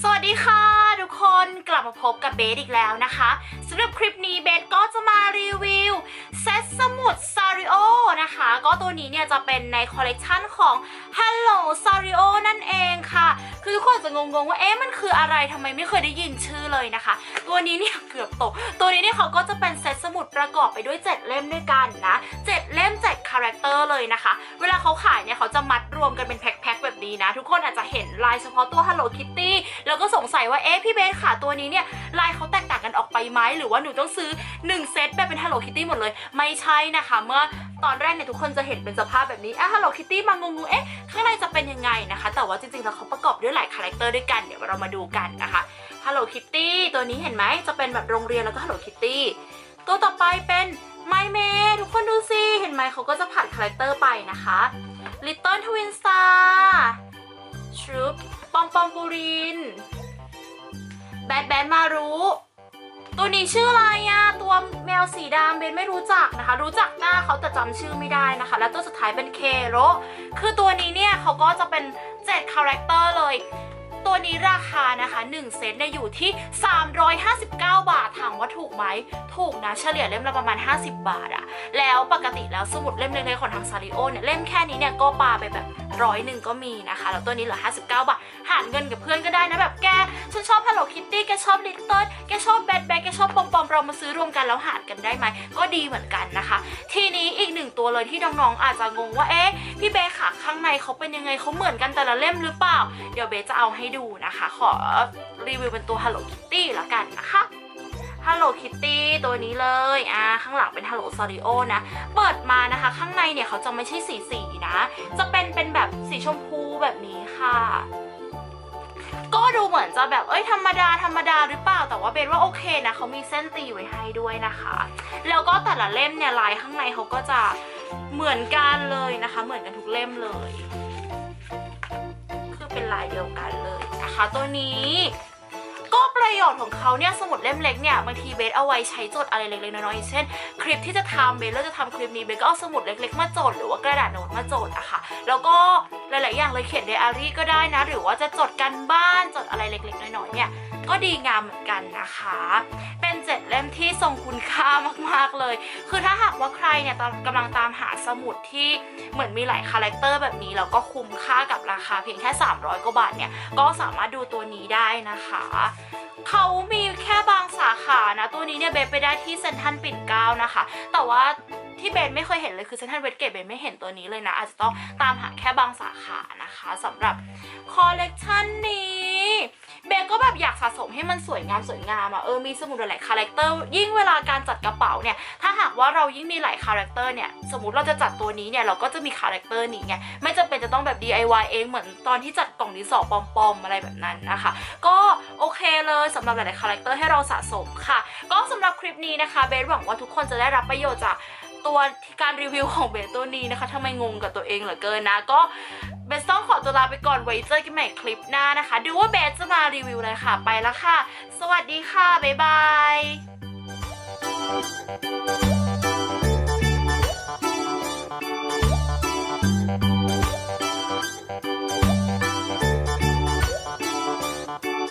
สวัสดีค่ะ ทุกคนกลับมาพบกับเบสอีกแล้วนะคะสำหรับคลิปนี้เบสก็จะมารีวิวเซตสมุดซาริโอนะคะ ก็ตัวนี้เนี่ยจะเป็นในคอลเลกชันของ Hello Sario นั่นเองค่ะ คือทุกคนจะงงๆว่าเอ๊ะมันคืออะไรทำไมไม่เคยได้ยินชื่อเลยนะคะ ตัวนี้เนี่ยเกือบตก ตัวนี้เนี่ยเขาก็จะเป็นเซตสมุดประกอบไปด้วย 7 เล่มด้วยกันนะ 7 เล่ม 7 คาแรคเตอร์เลยนะคะ เวลาเขาขายเนี่ยเขาจะมัดรวมกันเป็นแพ็ค นี้นะ ทุกคนอาจจะเห็นลายเฉพาะตัว Hello Kitty แล้วก็สงสัยว่าเอ๊ะพี่เบสค่ะตัวนี้เนี่ยลายเขาแตกต่างกันออกไปไหมหรือว่าหนูต้องซื้อ 1 เซตแบบเป็น Hello Kitty หมดเลย ไม่ใช่นะคะ เมื่อตอนแรกเนี่ยทุกคนจะเห็นเป็นสภาพแบบนี้อะ Hello Kitty มางงๆเอ๊ะข้างในจะเป็นยังไงนะคะ แต่ว่าจริงๆแล้วเขาประกอบด้วยหลายคาแรคเตอร์ด้วยกันเดี๋ยวเรามาดูกันนะคะ Hello Kitty ตัวนี้เห็นไหมจะเป็นแบบโรงเรียนแล้วก็ Hello Kitty ตัวต่อไปเป็นไมเมทุกคนดูสิ เห็นไหมเขาก็จะผัดคาแรคเตอร์ไปนะคะ Little Twin Star ชุบปอมปอมปูริน แบดแบดมารู้ตัวนี้ชื่ออะไรอะตัวแมวสีดำเบนไม่รู้จักนะคะ รู้จักหน้าเขาแต่จำชื่อไม่ได้นะคะ แล้วตัวสุดท้ายเป็นเคโรคือตัวนี้เนี่ยเขาก็จะเป็น 7 คาแรคเตอร์เลย ตัวนี้ราคานะคะ 1 เซตเนี่ยอยู่ที่ 359 บาทถามว่าถูกไหม ถูกนะ เฉลี่ยเล่มละประมาณ 50 บาทอะแล้วปกติแล้วสมุดเล่มเล็กๆของทางซาริโอเนี่ยเล่มแค่นี้เนี่ยก็ปาไปแบบร้อยหนึ่งก็มีนะคะ แล้วตัวนี้เหลือ 59 บาท หารเงินกับเพื่อนก็ได้นะแบบแก ฉันชอบ Hello Kitty แกชอบ Little แกชอบแบดแบดแกชอบปอมปอมเรามาซื้อรวมกันแล้วหารกันได้ไหม ก็ดีเหมือนกันนะคะ ตัวเลยที่น้องๆอาจจะงงว่าเอ๊ะพี่เบย์ค่ะข้างในเขาเป็นยังไงเขาเหมือนกันแต่ละเล่มหรือเปล่า เดี๋ยวเบจะเอาให้ดูนะคะ ขอรีวิวเป็นตัว Hello Kitty ละกันนะคะ Hello Kitty ตัวนี้เลยอ่าข้างหลังเป็น Hello Sario นะ เปิดมานะคะ ข้างในเนี่ยเขาจะไม่ใช่สีสีนะ จะเป็นเป็นแบบสีชมพูแบบนี้ค่ะก็ดูเหมือนจะแบบเอ้ยธรรมดาธรรมดาหรือเปล่าแต่ว่าเบนว่าโอเคนะเขามีเส้นตีไว้ให้ด้วยนะคะ แล้ว ก็แต่ละเล่มเนี่ยลายข้างในเขาก็จะเหมือนกันเลยนะคะ เหมือนกันทุกเล่มเลย คือเป็นลายเดียวกันเลยนะคะ ตัวนี้ก็ประโยชน์ของเขาเนี่ยสมุดเล่มเล็กเนี่ยบางทีเบสเอาไว้ใช้จดอะไรเล็กๆน้อยๆอย่างเช่น คลิปที่จะทำเบสเลือกจะทำคลิปนี้เบสก็เอาสมุดเล็ก ๆ มาจดหรือว่ากระดาษโน้ตมาจดอะค่ะ แล้วก็หลายๆอย่างเลยเขียนไดอารี่ก็ได้นะ หรือว่าจะจดกันบ้านจดอะไรเล็กๆน้อยๆเนี่ยก็ดีงามเหมือนกันนะคะ เป็น เล่มที่ทรงคุณค่ามากๆเลย คือถ้าหากว่าใครเนี่ยตามกำลังตามหาสมุดที่เหมือนมีหลายคาแรคเตอร์แบบนี้แล้วก็คุ้มค่ากับราคาเพียงแค่ 300กว่าบาทเนี่ยก็สามารถดูตัวนี้ได้นะคะเขามีแค่บางสาขานะ ตัวนี้เนี่ยเบนไปได้ที่เซนทรัลปิ่นเกล้านะคะ แต่ว่าที่เบนไม่เคยเห็นเลยคือเซนทรัลเวสเกตเบนไม่เห็นตัวนี้เลยนะ อาจจะต้องตามหาแค่บางสาขานะคะสำหรับคอลเลกชันนี้ บก็แบบอยากสะสมให้มันสวยงามสวยงามอะเออมีสมุดหลายคาแรคเตอร์ยิ่งเวลาการจัดกระเป๋าเนี่ยถ้าหากว่าเรายิ่งมีหลายคาแรคเตอร์เนี่ยสมมติเราจะจัดตัวนี้เนี่ยเราก็จะมีคาแรคเตอร์นี้ไงไม่จำเป็นจะต้องแบบ DIY เองเหมือนตอนที่จัดกล่องดินสอปอมๆอะไรแบบนั้นนะคะ ก็โอเคเลยสำหรับหลายๆคาแรคเตอร์ให้เราสะสมค่ะ ก็สำหรับคลิปนี้นะคะเบสหวังว่าทุกคนจะได้รับประโยชน์จากตัวการรีวิวของเบสตัวนี้นะคะทำไมงงกับตัวเองเหลือเกินนะก็ เบสต้องขอตัวลาไปก่อนไว้เจอกันใหม่คลิปหน้านะคะ ดูว่าเบสจะมารีวิวอะไรค่ะ ไปแล้วค่ะ สวัสดีค่ะ บ๊ายบาย